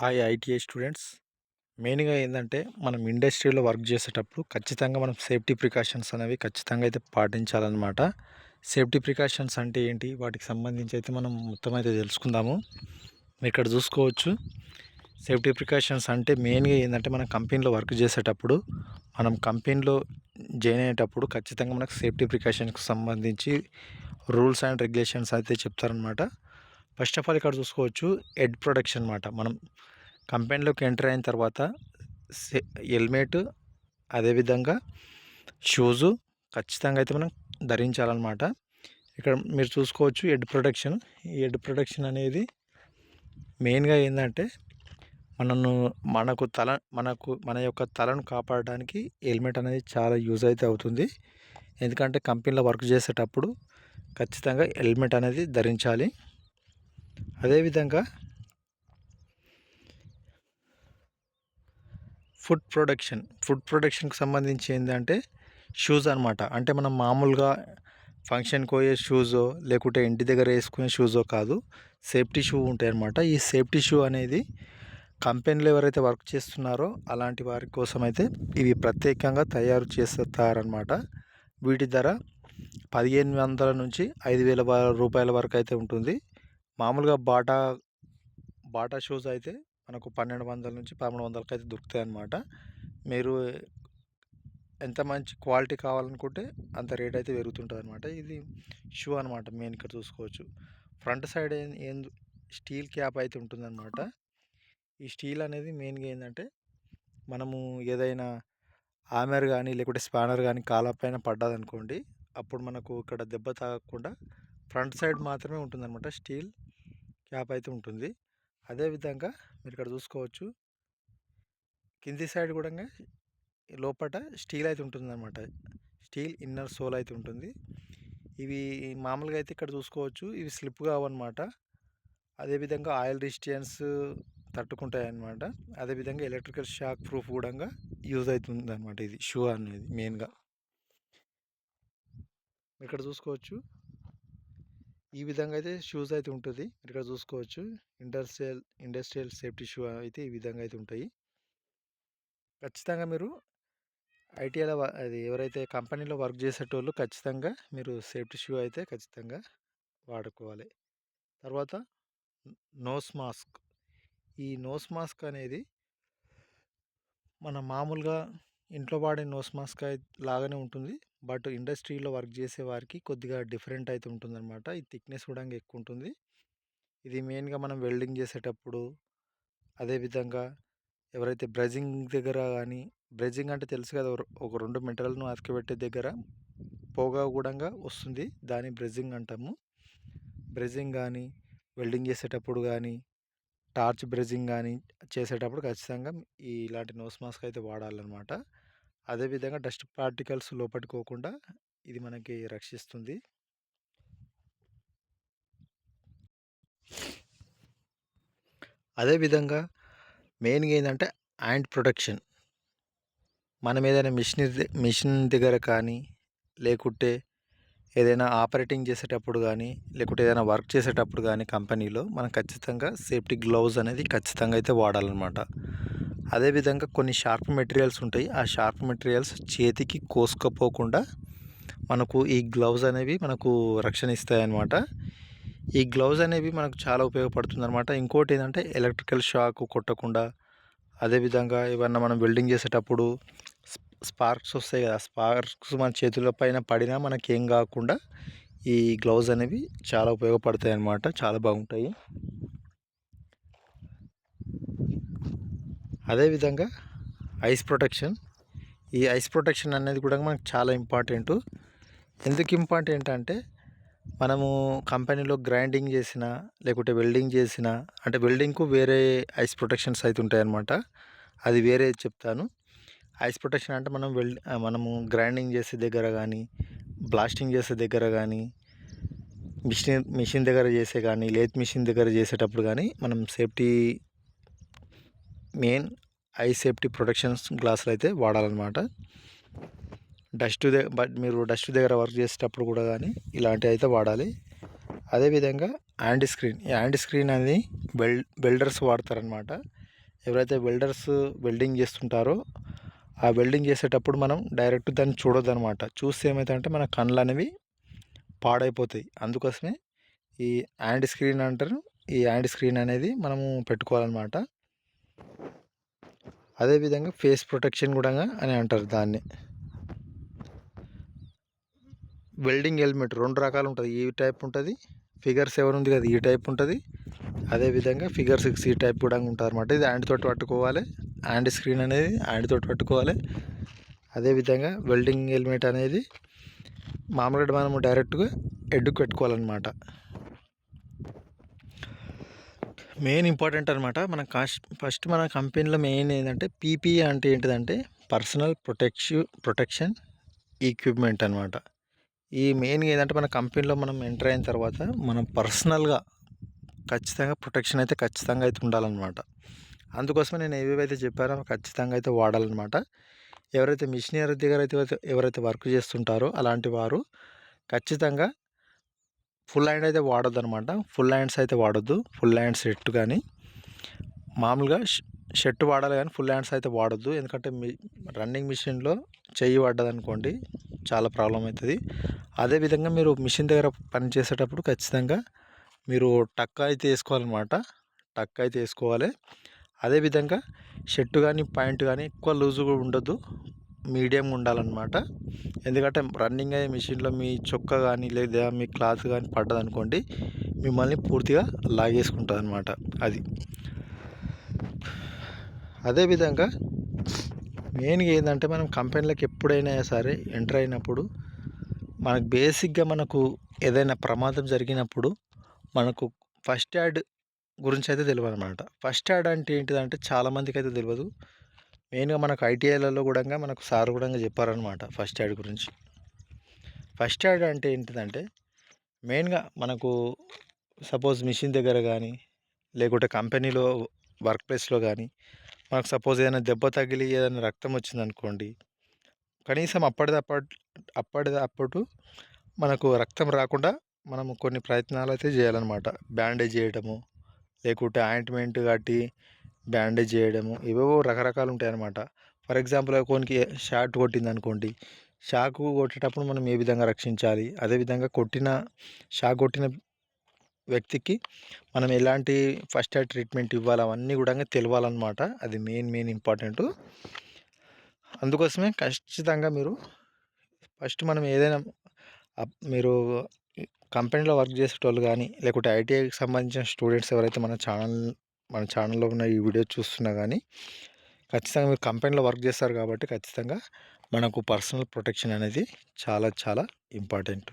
Hi ITI students. మెయిన్గా ఏంటంటే మనం ఇండస్ట్రీలో వర్క్ చేసేటప్పుడు ఖచ్చితంగా మనం సేఫ్టీ ప్రికాషన్స్ అనేవి ఖచ్చితంగా అయితే పాటించాలన్నమాట. సేఫ్టీ ప్రికాషన్స్ అంటే ఏంటి? వాటికి సంబంధించి అయితే మనం మొత్తం అయితే తెలుసుకుందాము. మీరు ఇక్కడ చూసుకోవచ్చు. సేఫ్టీ ప్రికాషన్స్ అంటే మెయిన్గా ఏంటంటే మనం కంపెనీలో వర్క్ చేసేటప్పుడు మనం కంపెనీలో జాయిన్ అయ్యేటప్పుడు ఖచ్చితంగా మనకు సేఫ్టీ ప్రికాషన్స్కి సంబంధించి రూల్స్ అండ్ రెగ్యులేషన్స్ అయితే చెప్తారనమాట ఫస్ట్ ఆఫ్ ఆల్ ఇక్కడ చూసుకోవచ్చు ఎడ్ ప్రొడక్షన్ అనమాట మనం కంపెనీలోకి ఎంటర్ అయిన తర్వాత హెల్మెట్ అదేవిధంగా షూజు ఖచ్చితంగా అయితే మనం ధరించాలన్నమాట. ఇక్కడ మీరు చూసుకోవచ్చు హెడ్ ప్రొటెక్షన్ ఈ హెడ్ ప్రొటెక్షన్ అనేది మెయిన్గా ఏంటంటే మనను మనకు తల మనకు మన యొక్క తలను కాపాడడానికి హెల్మెట్ అనేది చాలా యూజ్ అయితే అవుతుంది. ఎందుకంటే కంపెనీలో వర్క్ చేసేటప్పుడు ఖచ్చితంగా హెల్మెట్ అనేది ధరించాలి. అదేవిధంగా ఫుడ్ ప్రొడక్షన్ ఫుడ్ ప్రొడక్షన్కి సంబంధించి ఏంటంటే షూస్ అనమాట అంటే మనం మామూలుగా ఫంక్షన్కి పోయే షూజో లేకుంటే ఇంటి దగ్గర వేసుకునే షూజో కాదు సేఫ్టీ షూ ఉంటాయి అనమాట ఈ సేఫ్టీ షూ అనేది కంపెనీలు ఎవరైతే వర్క్ చేస్తున్నారో అలాంటి వారి కోసం అయితే ఇవి ప్రత్యేకంగా తయారు చేస్తారనమాట వీటి ధర పదిహేను వందల నుంచి ఐదు వేల రూపాయల వరకు అయితే ఉంటుంది. మామూలుగా బాటా బాటా షూస్ అయితే మనకు పన్నెండు వందల నుంచి పదమూడు వందలకి అయితే దొరుకుతాయి అన్నమాట మీరు ఎంత మంచి క్వాలిటీ కావాలనుకుంటే అంత రేట్ అయితే పెరుగుతుంటుంది అనమాట ఇది షూ అనమాట మెయిన్ ఇక్కడ చూసుకోవచ్చు. ఫ్రంట్ సైడ్ ఏం స్టీల్ క్యాప్ అయితే ఉంటుందన్నమాట. ఈ స్టీల్ అనేది మెయిన్గా ఏంటంటే మనము ఏదైనా ఆమెర్ కానీ లేకుంటే స్పానర్ కానీ కాలపైన పడ్డదనుకోండి అప్పుడు మనకు ఇక్కడ దెబ్బ తాగకుండా ఫ్రంట్ సైడ్ మాత్రమే ఉంటుందన్నమాట స్టీల్. క్యాప్ అయితే ఉంటుంది. అదేవిధంగా మీరు ఇక్కడ చూసుకోవచ్చు. కింది సైడ్ కూడా లోపల స్టీల్ అయితే ఉంటుందన్నమాట. స్టీల్ ఇన్నర్ సోల్ అయితే ఉంటుంది. ఇవి మామూలుగా అయితే ఇక్కడ చూసుకోవచ్చు. ఇవి స్లిప్ కావన్నమాట. అదేవిధంగా ఆయిల్ రిస్టియన్స్ తట్టుకుంటాయి అన్నమాట అదేవిధంగా ఎలక్ట్రికల్ షాక్ ప్రూఫ్ కూడా యూజ్ అవుతుంది అనమాట ఇది షూ అనేది మెయిన్గా. ఇక్కడ చూసుకోవచ్చు. ఈ విధంగా అయితే షూస్ అయితే ఉంటుంది. మీరు ఇక్కడ చూసుకోవచ్చు. ఇండస్ట్రియల్ ఇండస్ట్రియల్ సేఫ్టీ షూ అయితే ఈ విధంగా అయితే ఉంటాయి. ఖచ్చితంగా మీరు ఐటీఐలో అది ఎవరైతే కంపెనీలో వర్క్ చేసేటోళ్ళు ఖచ్చితంగా మీరు సేఫ్టీ షూ అయితే ఖచ్చితంగా వాడుకోవాలి. తర్వాత నోస్ మాస్క్. ఈ నోస్ మాస్క్ అనేది మన మామూలుగా ఇంట్లో వాడే నోస్ మాస్క్ లాగానే ఉంటుంది. బట్ ఇండస్ట్రీలో వర్క్ చేసే వారికి కొద్దిగా డిఫరెంట్ అయితే ఉంటుందన్నమాట. ఈ థిక్నెస్ కూడా ఎక్కువ ఉంటుంది ఇది మెయిన్గా మనం వెల్డింగ్ చేసేటప్పుడు అదేవిధంగా ఎవరైతే బ్రజింగ్ దగ్గర కానీ బ్రజింగ్ అంటే తెలుసు కదా ఒక రెండు మెటల్ను అతికబెట్టే దగ్గర పొగ కూడా వస్తుంది. దాని బ్రెజింగ్ అంటాము. బ్రెజింగ్ కానీ వెల్డింగ్ చేసేటప్పుడు కానీ టార్చ్ బ్రెజింగ్ కానీ చేసేటప్పుడు ఖచ్చితంగా ఈ ఇలాంటి నోస్ మాస్క్ అయితే వాడాలన్నమాట. అదేవిధంగా డస్ట్ పార్టికల్స్ లోపట్టుకోకుండా ఇది మనకి రక్షిస్తుంది. అదేవిధంగా మెయిన్గా ఏంటంటే యాండ్ ప్రొటెక్షన్. మనం ఏదైనా మిషన్ మిషన్ దగ్గర కానీ లేకుంటే ఏదైనా ఆపరేటింగ్ చేసేటప్పుడు కానీ లేకుంటే ఏదైనా వర్క్ చేసేటప్పుడు కానీ కంపెనీలో మనం ఖచ్చితంగా సేఫ్టీ గ్లౌజ్ అనేది ఖచ్చితంగా అయితే వాడాలన్నమాట. అదేవిధంగా కొన్ని షార్ప్ మెటీరియల్స్ ఉంటాయి. ఆ షార్ప్ మెటీరియల్స్ చేతికి కోసుకపోకుండా మనకు ఈ గ్లౌజ్ అనేవి మనకు రక్షణ ఇస్తాయి అన్నమాట ఈ గ్లౌజ్ అనేవి మనకు చాలా ఉపయోగపడుతుంది అనమాట ఇంకోటి ఏంటంటే ఎలక్ట్రికల్ షాక్ కొట్టకుండా అదేవిధంగా ఏమన్నా మనం వెల్డింగ్ చేసేటప్పుడు స్పార్క్స్ వస్తాయి కదా స్పార్క్స్ మన చేతుల పైన పడినా మనకి ఏం కాకుండా ఈ గ్లౌజ్ అనేవి చాలా ఉపయోగపడతాయి అన్నమాట చాలా బాగుంటాయి. అదేవిధంగా ఐస్ ప్రొటెక్షన్. ఈ ఐస్ ప్రొటెక్షన్ అనేది కూడా మనకు చాలా ఇంపార్టెంట్. ఎందుకు ఇంపార్టెంట్ అంటే మనము కంపెనీలో గ్రైండింగ్ చేసిన లేకుంటే వెల్డింగ్ చేసిన అంటే వెల్డింగ్కు వేరే ఐస్ ప్రొటెక్షన్స్ అయితే ఉంటాయన్నమాట. అది వేరే చెప్తాను. ఐస్ ప్రొటెక్షన్ అంటే మనం వెల్ మనము గ్రైండింగ్ చేసే దగ్గర కానీ బ్లాస్టింగ్ చేసే దగ్గర కానీ మిషన్ మిషన్ దగ్గర చేసే కానీ లేత్ మిషన్ దగ్గర చేసేటప్పుడు కానీ మనం safety main eye safety protections గ్లాసులు అయితే వాడాలన్నమాట. డస్ట్ బట్ మీరు డస్ట్ దగ్గర వర్క్ చేసేటప్పుడు కూడా కానీ ఇలాంటివి అయితే వాడాలి. అదేవిధంగా యాంటీ స్క్రీన్ ఈ యాంటీ స్క్రీన్ అనేది వెల్ వెల్డర్స్ వాడతారనమాట ఎవరైతే వెల్డర్స్ వెల్డింగ్ చేస్తుంటారో ఆ వెల్డింగ్ చేసేటప్పుడు మనం డైరెక్ట్ దాన్ని చూడొద్దు అనమాట చూస్తే ఏమవుతాయంటే మన కళ్ళు అనేవి పాడైపోతాయి. అందుకోసమే ఈ యాంటీ స్క్రీన్ అంటారు. ఈ యాంటీ స్క్రీన్ అనేది మనము పెట్టుకోవాలన్నమాట. అదేవిధంగా ఫేస్ ప్రొటెక్షన్ కూడా అని అంటారు దాన్ని. వెల్డింగ్ హెల్మెట్ రెండు రకాలు ఉంటుంది. ఈ టైప్ ఉంటుంది ఫిగర్ సెవెన్ ఉంది కదా ఈ టైప్ ఉంటుంది. అదేవిధంగా ఫిగర్ సిక్స్ ఈ టైప్ కూడా ఉంటుంది అనమాట ఇది హ్యాండ్ తోటి పట్టుకోవాలి హ్యాండ్ స్క్రీన్ అనేది హ్యాండ్ తోటి పట్టుకోవాలి. అదేవిధంగా వెల్డింగ్ హెల్మెట్ అనేది మామూలుగా మనము డైరెక్ట్గా ఎడ్డుకు పెట్టుకోవాలన్నమాట. మెయిన్ ఇంపార్టెంట్ అనమాట మన కాస్ట్ ఫస్ట్ మన కంపెనీలో మెయిన్ ఏంటంటే పీపీ అంటే ఏంటిదంటే పర్సనల్ ప్రొటెక్షు ప్రొటెక్షన్ ఈక్విప్మెంట్ అనమాట ఈ మెయిన్ ఏంటంటే మన కంపెనీలో మనం ఎంటర్ అయిన తర్వాత మనం పర్సనల్గా ఖచ్చితంగా ప్రొటెక్షన్ అయితే ఖచ్చితంగా అయితే ఉండాలన్నమాట. అందుకోసమే నేను ఏవేవైతే చెప్పానో ఖచ్చితంగా అయితే వాడాలన్నమాట. ఎవరైతే మిషనరీ దగ్గర అయితే ఎవరైతే వర్క్ చేస్తుంటారో అలాంటి వారు ఖచ్చితంగా ఫుల్ హ్యాండ్ అయితే వాడద్దు అనమాట ఫుల్ హ్యాండ్స్ అయితే వాడొద్దు. ఫుల్ హ్యాండ్ సెట్ కానీ. మామూలుగా షర్ట్ వాడాలి కానీ ఫుల్ హ్యాండ్స్ అయితే వాడద్దు. ఎందుకంటే మీ రన్నింగ్ మిషన్లో చెయ్యి పడ్డదనుకోండి చాలా ప్రాబ్లం అవుతుంది అదేవిధంగా మీరు మిషన్ దగ్గర పని చేసేటప్పుడు ఖచ్చితంగా మీరు టక్ అయితే వేసుకోవాలన్నమాట. టక్ అయితే వేసుకోవాలి. అదేవిధంగా షర్టు కానీ ప్యాంట్ కానీ ఎక్కువ లూజ్ కూడా ఉండొద్దు. మీడియంగా ఉండాలన్నమాట. ఎందుకంటే రన్నింగ్ అయ్యే మిషన్లో మీ చొక్క కానీ లేదా మీ క్లాత్ కానీ పడ్డదనుకోండి మిమ్మల్ని పూర్తిగా లాగేసుకుంటుంది అనమాట అది అదేవిధంగా మెయిన్గా ఏంటంటే మనం కంపెనీలకు ఎప్పుడైనా సరే ఎంటర్ అయినప్పుడు మనకు బేసిక్గా మనకు ఏదైనా ప్రమాదం జరిగినప్పుడు మనకు ఫస్ట్ యాడ్ గురించి అయితే తెలియదు అనమాట ఫస్ట్ యాడ్ అంటే ఏంటిదంటే చాలామందికి అయితే తెలియదు మెయిన్గా మనకు ఐటీఐలలో కూడా మనకు సార్ కూడా చెప్పారనమాట ఫస్ట్ ఎయిడ్ గురించి. ఫస్ట్ ఎయిడ్ అంటే ఏంటిదంటే మెయిన్గా మనకు సపోజ్ మిషన్ దగ్గర కానీ లేకుంటే కంపెనీలో వర్క్ ప్లేస్లో కానీ మనకు సపోజ్ ఏదైనా దెబ్బ తగిలి ఏదైనా రక్తం వచ్చిందనుకోండి కనీసం అప్పటిదప్పటి అప్పటిది అప్పుడు మనకు రక్తం రాకుండా మనము కొన్ని ప్రయత్నాలు అయితే చేయాలన్నమాట. బ్యాండేజ్ చేయడము లేకుంటే ఆయింట్మెంట్ కట్టి బ్యాండేజ్ చేయడము ఇవేవో రకరకాలు ఉంటాయన్నమాట ఫర్ ఎగ్జాంపుల్ కొనికి షార్ట్ కొట్టింది అనుకోండి షాక్ కొట్టేటప్పుడు మనం ఏ విధంగా రక్షించాలి? అదేవిధంగా కొట్టిన షాక్ కొట్టిన వ్యక్తికి మనం ఎలాంటి ఫస్ట్ ఎయిడ్ ట్రీట్మెంట్ ఇవ్వాలి? అవన్నీ కూడా తెలియాలన్నమాట అది మెయిన్ మెయిన్ ఇంపార్టెంట్. అందుకోసమే ఖచ్చితంగా మీరు ఫస్ట్ మనం ఏదైనా మీరు కంపెనీలో వర్క్ చేసేటోళ్ళు కానీ లేకుంటే ఐటీఐకి సంబంధించిన స్టూడెంట్స్ ఎవరైతే మన ఛానల్ మన ఛానల్లో ఉన్న ఈ వీడియో చూస్తున్నా కానీ ఖచ్చితంగా మీరు కంపెనీలో వర్క్ చేస్తారు కాబట్టి ఖచ్చితంగా మనకు పర్సనల్ ప్రొటెక్షన్ అనేది చాలా చాలా ఇంపార్టెంట్.